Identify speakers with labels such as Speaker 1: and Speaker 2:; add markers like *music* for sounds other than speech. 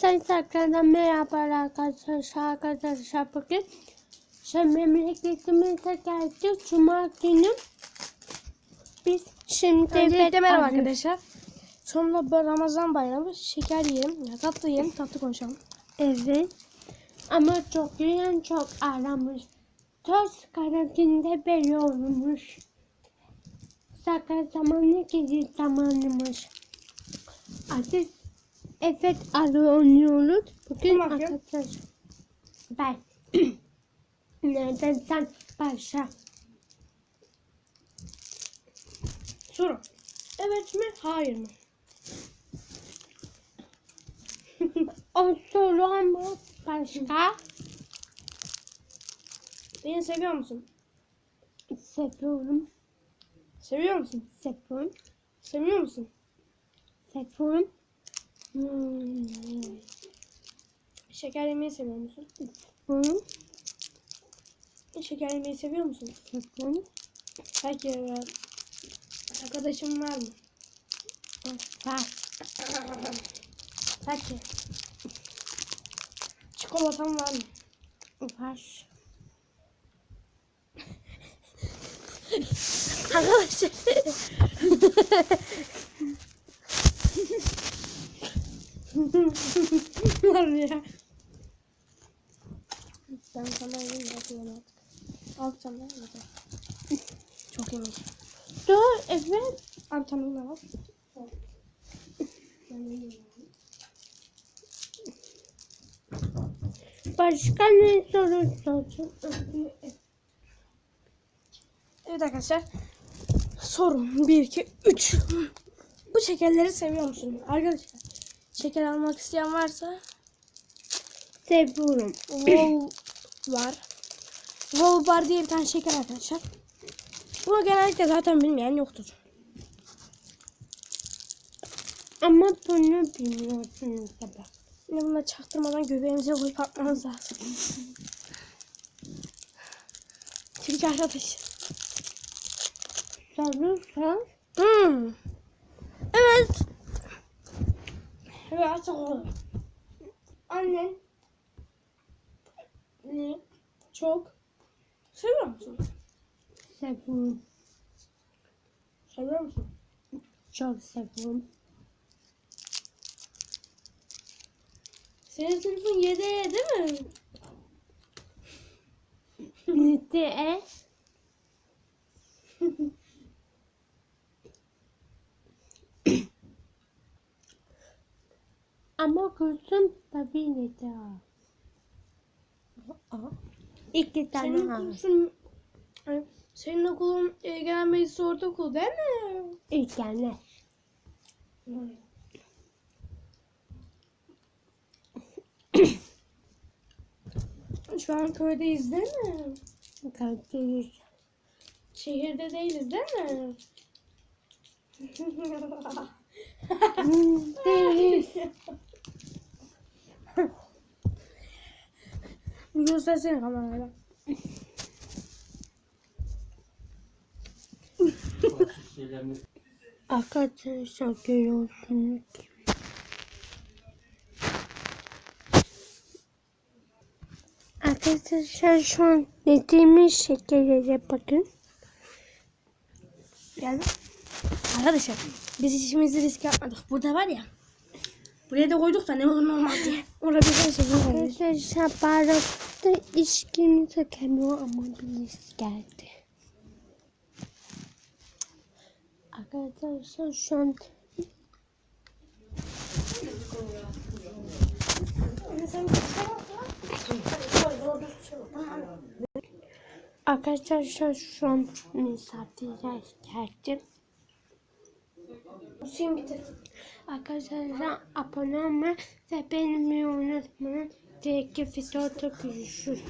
Speaker 1: Sayın Sakar'dan merhaba arkadaşlar. Arkadaşlar bugün şu memleketimize geldik. Cuma günü biz şimdi
Speaker 2: Öncelikle merhaba
Speaker 1: arıyoruz.
Speaker 2: arkadaşlar. Sonunda bu Ramazan bayramı şeker yiyelim. Ya tatlı yiyelim tatlı konuşalım.
Speaker 1: Evet. Ama çok yiyen çok aramış. Toz karantinde belli olmuş. Sakar zamanı gezi zamanımış. Artık evet aranıyoruz. Bugün
Speaker 2: Kim bakıyor?
Speaker 1: arkadaşlar. Ben. Nereden sen başla.
Speaker 2: Soru. Evet mi? Hayır mı? *laughs*
Speaker 1: O soru ama başka.
Speaker 2: Beni seviyor musun?
Speaker 1: Seviyorum.
Speaker 2: Seviyor musun?
Speaker 1: Seviyorum.
Speaker 2: Seviyor musun?
Speaker 1: Seviyorum.
Speaker 2: Hmm. Şeker yemeyi seviyor musun?
Speaker 1: Seviyorum.
Speaker 2: Şeker yemeyi seviyor musun?
Speaker 1: Seviyorum.
Speaker 2: Peki e, arkadaşın var mı?
Speaker 1: Var.
Speaker 2: Peki. Çikolatan var mı?
Speaker 1: Var.
Speaker 2: Arkadaşlar. Var ya. Ben sana yiyeyim yapıyorum artık. Al de yeter. Çok yemiş.
Speaker 1: Dur evet.
Speaker 2: Abi tamam da yiyeyim.
Speaker 1: Başka ne soru sorsun?
Speaker 2: Evet arkadaşlar. Sorum 1, 2, 3. Bu şekerleri seviyor musun? Arkadaşlar şeker almak isteyen varsa
Speaker 1: Seviyorum.
Speaker 2: Vol var. Vol bar diye bir tane şeker arkadaşlar. Bunu genellikle zaten bilmeyen yoktur.
Speaker 1: Ama bunu bilmiyorsunuz tabi.
Speaker 2: Şimdi bunu da çaktırmadan göbeğimize koyup atmamız lazım. Çünkü arkadaşlar.
Speaker 1: Sor.
Speaker 2: Hmm. Evet. Evet çok Annen ne çok seviyor musun?
Speaker 1: Seviyorum.
Speaker 2: Seviyor musun?
Speaker 1: Çok seviyorum.
Speaker 2: Senin sınıfın 7 değil mi?
Speaker 1: Ne de? *laughs* Ama kızım tabii ne de?
Speaker 2: Aa.
Speaker 1: İki tane
Speaker 2: Senin
Speaker 1: var.
Speaker 2: kursun senin okulun e, genel meclisi ortaokul değil mi?
Speaker 1: İki tane.
Speaker 2: Şu an köydeyiz değil mi?
Speaker 1: Kalkıyoruz.
Speaker 2: Şehirde değiliz değil mi?
Speaker 1: Hmm, Değil.
Speaker 2: Bir göstersene kamerayla.
Speaker 1: Arkadaşlar görüyorsunuz. Arkadaşlar şu an yediğimiz şekerlere bakın.
Speaker 2: Yani arkadaşlar biz işimizi risk yapmadık. Burada var ya. Buraya da koyduk da ne olur ne diye. Orada şey.
Speaker 1: Arkadaşlar barakta içkimize geliyor ama birisi geldi. Arkadaşlar şu an Arkadaşlar şu an misafirler geldi.
Speaker 2: Bitir.
Speaker 1: Arkadaşlar abone olmayı ve beğenmeyi unutmayın. Diğer videoda görüşürüz.